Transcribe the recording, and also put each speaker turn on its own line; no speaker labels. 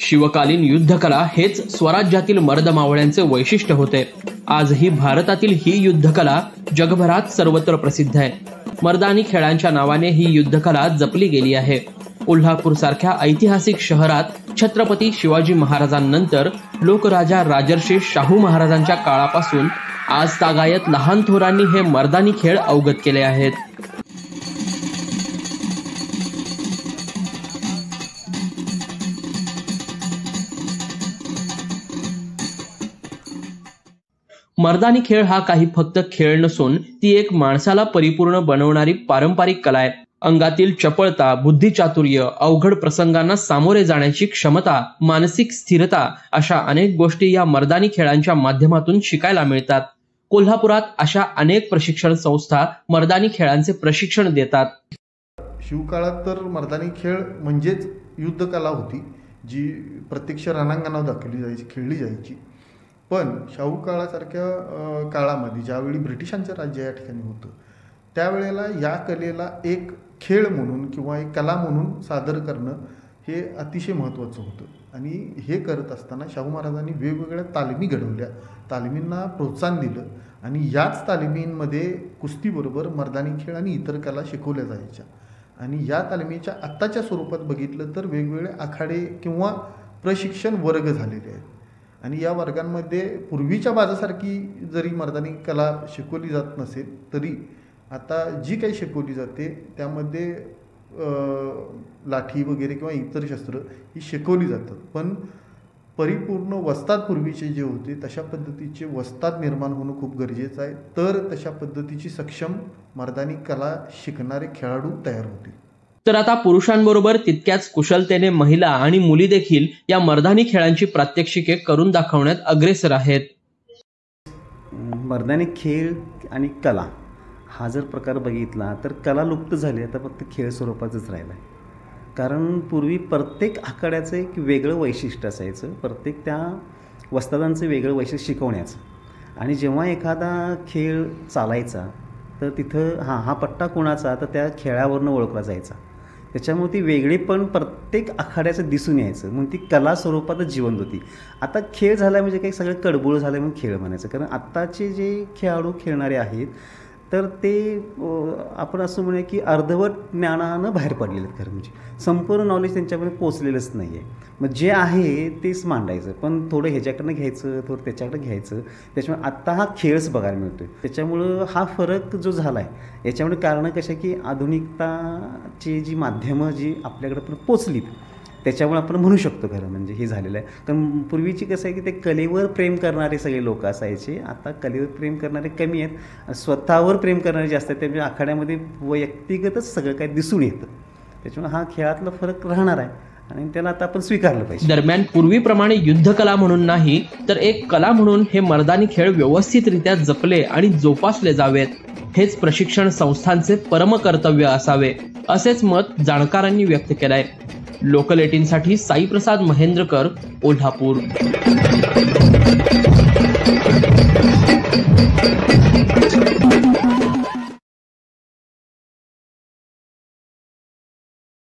शिवकालीन युद्धकला हेच स्वराज्यातील मर्दमावळ्यांचे वैशिष्ट्य होते. आजही भारतातील ही युद्धकला जगभरात सर्वत्र प्रसिद्ध आहे. मर्दानी खेळांच्या नावाने ही युद्धकला जपली गेली आहे. कोल्हापूर सारख्या ऐतिहासिक शहरात छत्रपती शिवाजी महाराजांनंतर लोकराजा राजर्षी शाहू महाराजांच्या काळापासून आज तागायत लहान थोरांनी हे मर्दानी खेळ अवगत केले आहेत. मर्दानी खेळ हा काही फक्त खेळ नसून ती एक माणसाला परिपूर्ण बनवणारी पारंपरिक कला आहे. अंगातील चपळता बुद्धिचातुर्य अवघड प्रसंगांना सामोरे जाण्याची क्षमता मानसिक स्थिरता अशा अनेक गोष्टी या मर्दानी खेळांच्या माध्यमातून शिकायला मिळतात. कोल्हापुरात अशा अनेक प्रशिक्षण संस्था मर्दानी खेळांचे प्रशिक्षण देतात.
शिवकाळात तर मर्दानी खेळ म्हणजेच युद्धकला होती जी प्रत्यक्ष रणांगणावर दाखवली जायची खेळली जायची. पण शाहू काळासारख्या काळामध्ये ज्यावेळी ब्रिटिशांचं राज्य या ठिकाणी होतं त्यावेळेला या कलेला एक खेळ म्हणून किंवा एक कला म्हणून सादर करणं हे अतिशय महत्त्वाचं होतं. आणि हे करत असताना शाहू महाराजांनी वेगवेगळ्या तालमी घडवल्या. तालमींना प्रोत्साहन दिलं आणि याच तालमींमध्ये कुस्तीबरोबर मर्दानी खेळ आणि इतर कला शिकवल्या जायच्या. आणि या तालमीच्या आत्ताच्या स्वरूपात बघितलं तर वेगवेगळे आखाडे किंवा प्रशिक्षण वर्ग झालेले आहेत. आणि या वर्गांमध्ये पूर्वीच्या बाजासारखी जरी मर्दानी कला शिकवली जात नसेल तरी आता जी काही शिकवली जाते त्यामध्ये लाठी वगैरे किंवा इतर शस्त्र ही शिकवली जातात. पण परिपूर्ण वस्तात पूर्वीचे जे होते तशा पद्धतीचे वस्तात निर्माण होणं खूप गरजेचं आहे. तर तशा पद्धतीची सक्षम मर्दानी कला शिकणारे खेळाडू तयार होतील.
तर आता पुरुषांबरोबर तितक्याच कुशलतेने महिला आणि मुली देखील या मर्दानी खेळांची प्रात्यक्षिके करून दाखवण्यात अग्रेसर आहेत.
मर्दानी खेळ आणि कला हा जर प्रकार बघितला तर कला लुप्त झाली आता फक्त खेळ स्वरूपाचंच राहिला आहे कारण पूर्वी प्रत्येक आखाड्याचं एक वेगळं वैशिष्ट्य असायचं प्रत्येक त्या वस्तादांचं वेगळं वैशिष्ट्य शिकवण्याचं. आणि जेव्हा एखादा खेळ चालायचा तर तिथं हां हा पट्टा कोणाचा तर त्या खेळावरनं ओळखला जायचा. त्याच्यामुळे ती वेगळेपण प्रत्येक आखाड्याचं दिसून यायचं. म्हणून ती कला स्वरूपातच जिवंत होती. आता खेळ झाला म्हणजे काही सगळं कडबोळ झालं म्हणून खेळ म्हणायचं. कारण आत्ताचे जे खेळाडू खेळणारे आहेत तर ते आपण असं म्हणूया की अर्धवट ज्ञानानं बाहेर पडलेले आहेत खरं म्हणजे. संपूर्ण नॉलेज त्यांच्यामध्ये पोचलेलंच नाही आहे मग जे आहे तेच मांडायचं. पण थोडं ह्याच्याकडनं घ्यायचं थोडं त्याच्याकडं घ्यायचं. त्याच्यामुळे आत्ता हा खेळच बघायला मिळतो आहे त्याच्यामुळं हा फरक जो झाला आहे याच्यामुळे कारणं कशा की आधुनिकताची जी माध्यमं जी आपल्याकडे पण पोचलीत त्याच्यामुळे आपण म्हणू शकतो खरं म्हणजे हे झालेलं आहे. कारण पूर्वीची कसं आहे की ते कलेवर प्रेम करणारे सगळे लोक असायचे. आता कलेवर प्रेम करणारे कमी आहेत. स्वतःवर प्रेम करणारे जास्त आहेत. त्यामुळे आखाड्यामध्ये वैयक्तिकतच सगळं काही दिसून येतं. त्याच्यामुळे हा खेळातला फरक राहणार आहे. आणि त्याला आता आपण स्वीकारलं पाहिजे.
दरम्यान पूर्वीप्रमाणे युद्धकला म्हणून नाही तर एक कला म्हणून हे मर्दानी खेळ व्यवस्थितरित्या जपले आणि जोपासले जावेत. हेच प्रशिक्षण संस्थांचे परमकर्तव्य असावे असेच मत जाणकारांनी व्यक्त केलंय. लोकल एटीनसाठी साईप्रसाद महेंद्रकर कोल्हापूर